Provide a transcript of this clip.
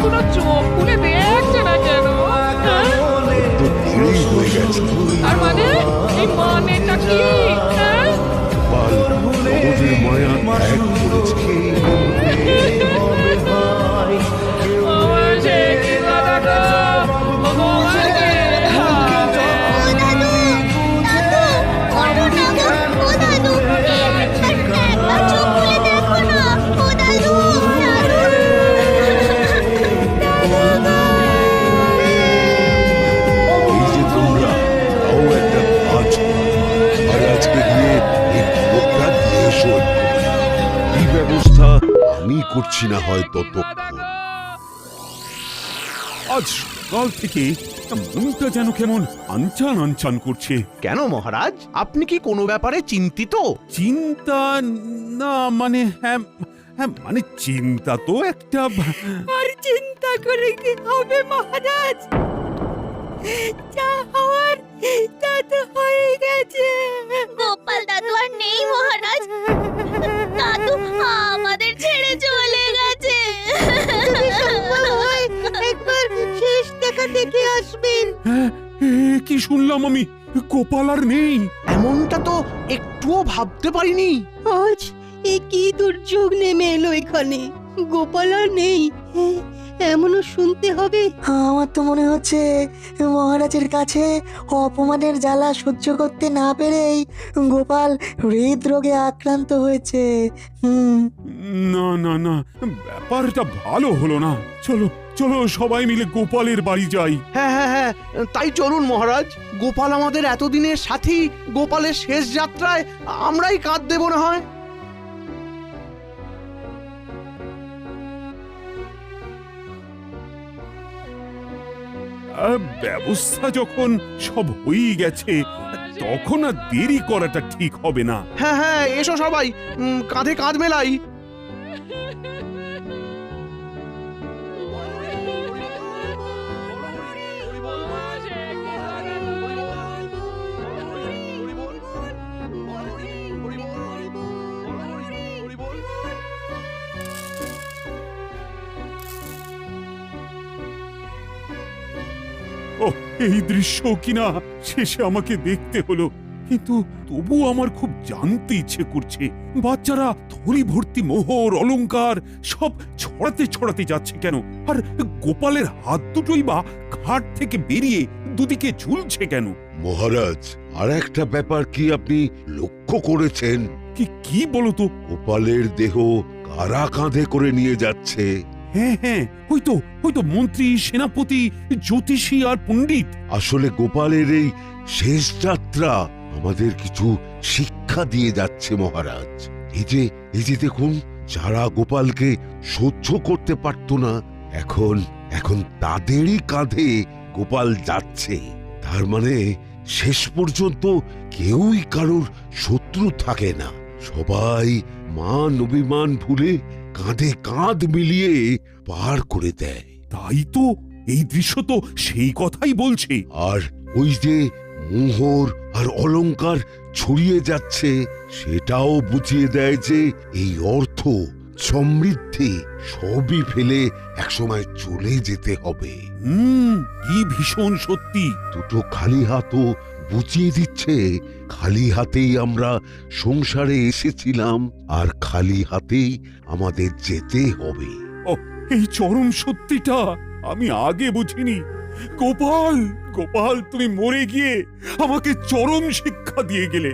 খুলে দেখছে না কেন? হ্যাঁ? আর মানে? এই মানেটা হ্যাঁ? মায়া ত্যাগ ব্যবস্থা আমি করছি না হয় ততক্ষণ। আজ সকাল থেকে মনটা যেন কেমন আনচান আনচান করছে। কেন মহারাজ? আপনি কি কোনো ব্যাপারে চিন্তিত? চিন্তা না মানে হ্যাঁ হ্যাঁ মানে চিন্তা তো একটা আর চিন্তা করে কি হবে মহারাজ? যা হওয়ার তা তো হয়ে গেছে। গোপাল দাদু আর নেই মহারাজ। কি শুনলাম আমি? গোপাল আর নেই। এমনটা তো একটুও ভাবতে পারিনি। আজ এ কি দুর্যোগ নেমে এলো এখানে? গোপাল আর নেই। এমনও শুনতে হবে। আমার তো মনে হচ্ছে মহারাজের কাছে অপমানের জ্বালা সহ্য করতে না পেরেই গোপাল হৃদরোগে আক্রান্ত হয়েছে। হুম। না না না ব্যাপারটা ভালো হলো না। চলো চলো সবাই মিলে গোপালের বাড়ি যাই। হ্যাঁ হ্যাঁ হ্যাঁ তাই চলুন মহারাজ। গোপাল আমাদের এতদিনের সাথী গোপালের শেষ যাত্রায় আমরাই কাঁদ দেব না হয়। ব্যবস্থা যখন সব হয়ে গেছে, তখন আর দেরি করাটা ঠিক হবে না। হ্যাঁ হ্যাঁ এসো সবাই। কাঁধে কাঁধ মেলাই। ও এই দৃশ্য কিনা? শেষে আমাকে দেখতে হলো। কিন্তু তবু আমার খুব জানতে ইচ্ছে করছে। বাচ্চারা থলি ভর্তি মোহর অলংকার সব ছড়াতে ছড়াতে যাচ্ছে কেন? আর গোপালের হাত দুটোই বা খাট থেকে বেরিয়ে দুদিকে ঝুলছে কেন? মহারাজ আর একটা ব্যাপার কি আপনি লক্ষ্য করেছেন? কি কি বলো তো? গোপালের দেহ কারা কাঁধে করে নিয়ে যাচ্ছে? হ্যাঁ হ্যাঁ ওই তো মন্ত্রী, সেনাপতি, জ্যোতিষী আর পণ্ডিত। আসলে গোপালের এই শেষ যাত্রা আমাদের কিছু শিক্ষা দিয়ে যাচ্ছে, মহারাজ। এই যে এই যে দেখুন, যারা গোপালকে সহ্য করতে পারতো না, এখন এখন তাদেরই কাঁধে গোপাল যাচ্ছে। তার মানে শেষ পর্যন্ত কেউই কারোর শত্রু থাকে না। সবাই মান অভিমান ভুলে কাঁধে কাঁধ মিলিয়ে পার করে দেয়। তাই তো এই দৃশ্য তো সেই কথাই বলছে। আর ওই যে মোহর আর অলংকার ছড়িয়ে যাচ্ছে সেটাও বুঝিয়ে দেয় যে এই অর্থ সমৃদ্ধি সবই ফেলে একসময় চলে যেতে হবে। হুম কি ভীষণ সত্যি। দুটো খালি হাতও বুঝিয়ে দিচ্ছে, খালি হাতেই আমরা সংসারে এসেছিলাম আর খালি হাতেই আমাদের যেতে হবে। এই চরম সত্যিটা আমি আগে বুঝিনি। গোপাল গোপাল, তুমি মরে গিয়ে আমাকে চরম শিক্ষা দিয়ে গেলে।